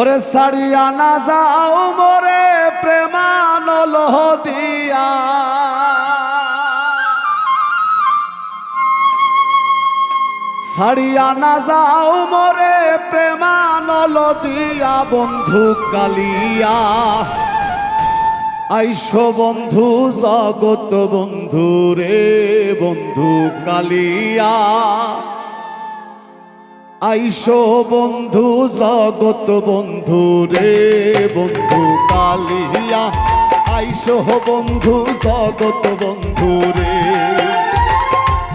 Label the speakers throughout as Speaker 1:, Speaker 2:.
Speaker 1: ওরে সাড়িয়া না যাও মোরে প্রেমানল দিয়া। সাড়িয়া না যাও মোরে প্রেমানল দিয়া, বন্ধু কালিয়া। আইসো বন্ধু জগত বন্ধু রে বন্ধু কালিয়া। আইসো বন্ধু, জগত বন্ধু রে বন্ধু কালিয়া। আইসো বন্ধু, জগত বন্ধু রে।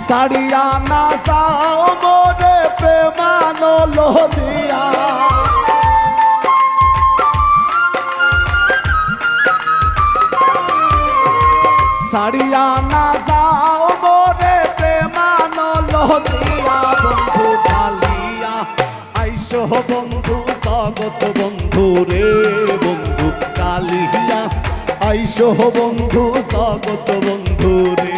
Speaker 1: সাড়িয়া না যাও মোরে প্রেমানল দিয়া। সাড়িয়া না আইসো বন্ধু স্বাগত বন্ধু রে বন্ধু কালিয়া আইসহ বন্ধু স্বাগত বন্ধু রে।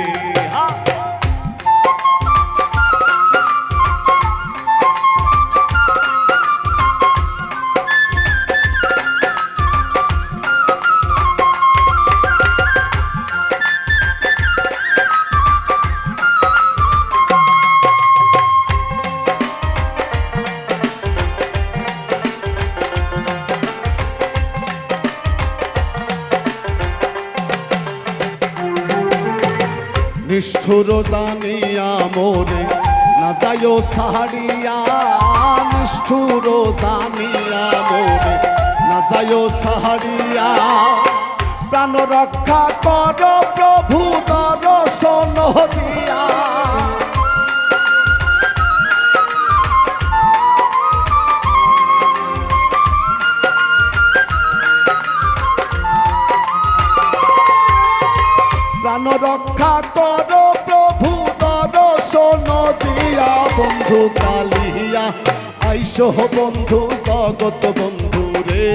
Speaker 1: নিষ্ঠুর জানিয়া মোরে না যাইও সাহারিয়া, নিষ্ঠুর জানিয়া মোরে না যাইও সাহারিয়া। প্রাণ রক্ষা কর প্রভু দর্শন দিয়া। প্রাণ রক্ষা কর বন্ধু কালিয়া আইসো বন্ধু জগত বন্ধু রে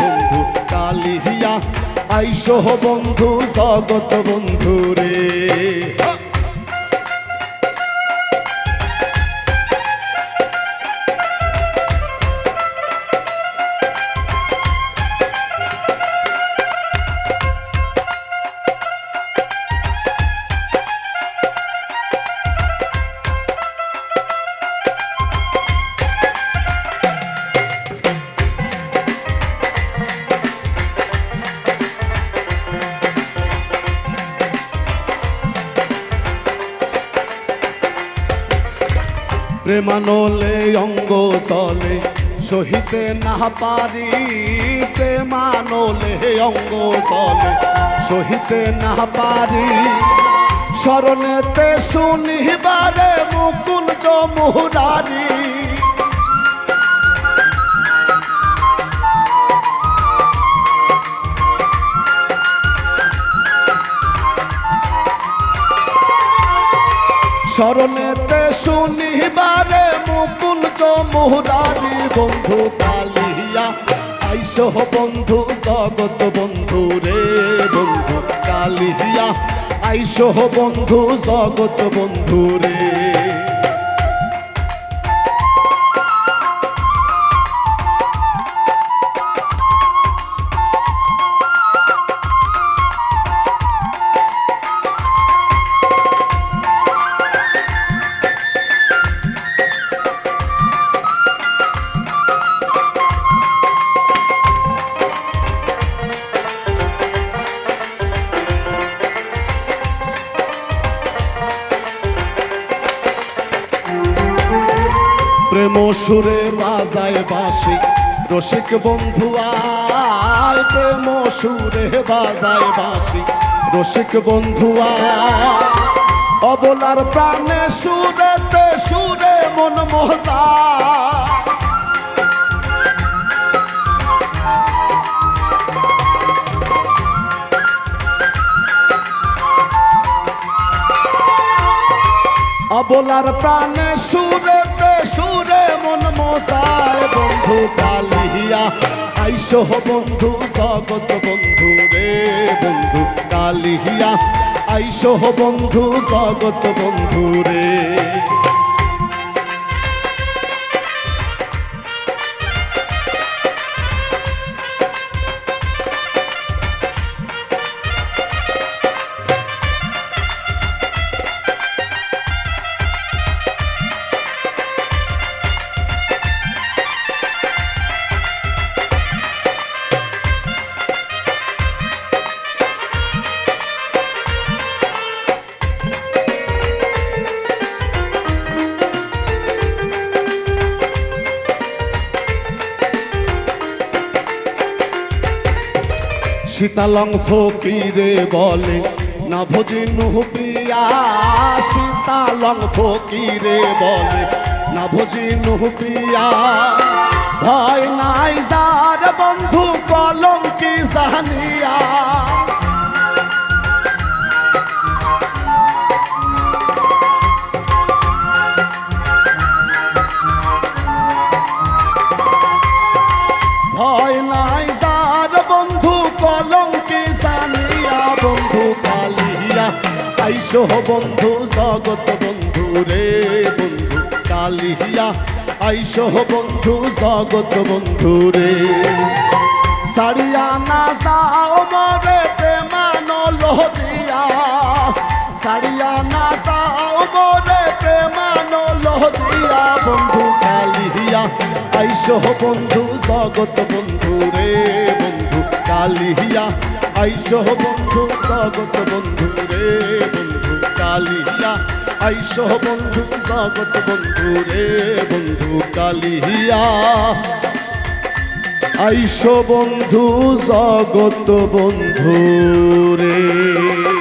Speaker 1: বন্ধু কালিয়া। আইসো বন্ধু জগত বন্ধু রে। প্রেমানলে অঙ্গ চলে, সহিতে না পারি প্রেমানলে অঙ্গ চলে, সহিতে না পারি। স্মরণেতে শুনিবারে মুকুল মুহুরারি স্মরণেতে শুনিবারে মুকুল মুহুরারি বন্ধু কালিয়া। আইসহ বন্ধু জগত বন্ধু রে বন্ধু কালিয়া। আইসহ বন্ধু জগত বন্ধু রে প্রেম সুরে বাজায় বাসি রসিক বন্ধু আয়, প্রেম সুরে বাজায় বাসি রসিক বন্ধু অবলার প্রাণে সুরেতে সুরে মন মজা অবলার প্রাণে সুরেতে সুরে মন মশায় বন্ধু কালিয়া, আইসো বন্ধু জগত বন্ধু রে। বন্ধু কালিয়া, আইসো বন্ধু জগত বন্ধু রে। শীতালং ফকিরে বলে, না ভোজি নুহপিয়া শীতালং ফকিরে বলে, না ভোজি নুহপিয়া ভয় নাই যার বন্ধু কলম কি জানিয়া। ভয় আইসো বন্ধু জগত বন্ধু রে বন্ধু। কালিয়া আইসো বন্ধু জগত বন্ধু রে। সারিয়া না যাও মরে প্রেমানো লোহিয়া সারিয়া না যাও মরে প্রেমানো লোহিয়া বন্ধু কালিয়া আইসো বন্ধু জগত বন্ধু রে বন্ধু। কালিয়া আইসো বন্ধু জগত বন্ধু রে বন্ধু। কালিয়া। আইসো বন্ধু জগত বন্ধু রে বন্ধু কালিয়া। আইসো বন্ধু জগত বন্ধু রে।